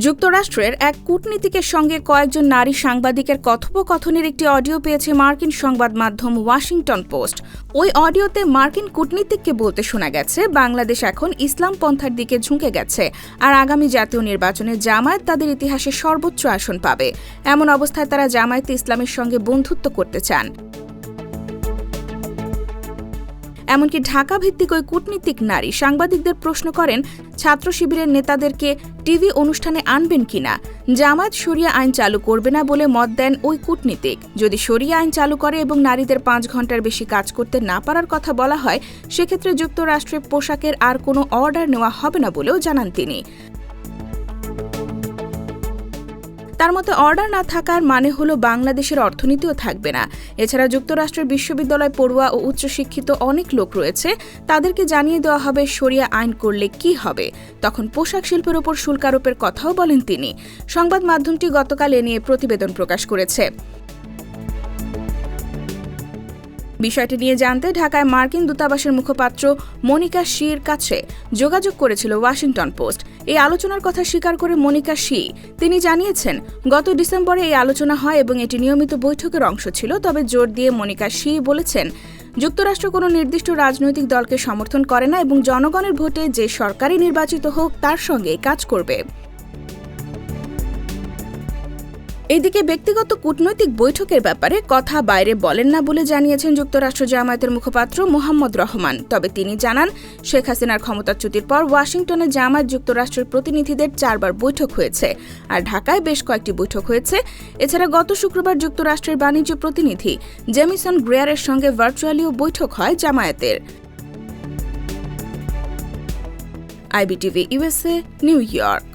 যুক্তরাষ্ট্রের এক কূটনীতিকের সঙ্গে কয়েকজন নারী সাংবাদিকের কথোপকথনের একটি অডিও পেয়েছে মার্কিন সংবাদ মাধ্যম ওয়াশিংটন পোস্ট। ওই অডিওতে মার্কিন কূটনীতিককে বলতে শোনা গেছে, বাংলাদেশ এখন ইসলাম পন্থার দিকে ঝুঁকে গেছে আর আগামী জাতীয় নির্বাচনে জামায়াত তাদের ইতিহাসে সর্বোচ্চ আসন পাবে। এমন অবস্থায় তারা জামায়াত ইসলামের সঙ্গে বন্ধুত্ব করতে চান। এমনকি ঢাকা ভিত্তিক ওই কূটনীতিক নারী সাংবাদিকদের প্রশ্ন করেন, ছাত্র শিবিরের নেতাদেরকে টিভি অনুষ্ঠানে আনবেন কিনা? জামায়াত সরিয়া আইন চালু করবে না বলে মত দেন ওই কূটনীতিক। যদি সরিয়া আইন চালু করে এবং নারীদের পাঁচ ঘণ্টার বেশি কাজ করতে না পারার কথা বলা হয়, সেক্ষেত্রে যুক্তরাষ্ট্রের পোশাকের আর কোনো অর্ডার নেওয়া হবে না বলেও জানান তিনি। তার মতে অর্ডার না থাকার মানে হলো বাংলাদেশের অর্থনীতিও থাকবে না। এছাড়া যুক্তরাষ্ট্রের বিশ্ববিদ্যালয় পড়ুয়া ও উচ্চশিক্ষিত অনেক লোক রয়েছে, তাদেরকে জানিয়ে দেওয়া হবে সরিয়া আইন করলে কি হবে। তখন পোশাক শিল্পের ওপর শুল্কারোপের কথাও বলেন তিনি। সংবাদ মাধ্যমটি গতকাল এ নিয়ে প্রতিবেদন প্রকাশ করেছে। বিষয়টি নিয়ে জানতে ঢাকায় মার্কিন দূতাবাসের মুখপাত্র মনিকা শির কাছে যোগাযোগ করেছিল ওয়াশিংটন পোস্ট। এই আলোচনার কথা স্বীকার করে মনিকা শি, তিনি জানিয়েছেন, গত ডিসেম্বরে এই আলোচনা হয় এবং এটি নিয়মিত বৈঠকের অংশ ছিল, তবে জোর দিয়ে মনিকা শি বলেছেন, যুক্তরাষ্ট্র কোনো নির্দিষ্ট রাজনৈতিক দলকে সমর্থন করে না এবং জনগণের ভোটে যে সরকারই নির্বাচিত হোক, তার সঙ্গে কাজ করবে। এদিকে ব্যক্তিগত কূটনৈতিক বৈঠকের ব্যাপারে কথা বাইরে বলেন না বলে জানিয়েছেন যুক্তরাষ্ট্র জামায়াতের মুখপাত্র মোহাম্মদ রহমান। তবে তিনি জানান, শেখ হাসিনার ক্ষমতাচ্যুতির পর ওয়াশিংটনে জামায়াত যুক্তরাষ্ট্রের প্রতিনিধিদের চারবার বৈঠক হয়েছে আর ঢাকায় বেশ কয়েকটি বৈঠক হয়েছে। এছাড়া গত শুক্রবার যুক্তরাষ্ট্রের বাণিজ্য প্রতিনিধি জেমিসন গ্রেয়ারের সঙ্গে ভার্চুয়ালিও বৈঠক হয় জামায়াতের। IBTV USA New York.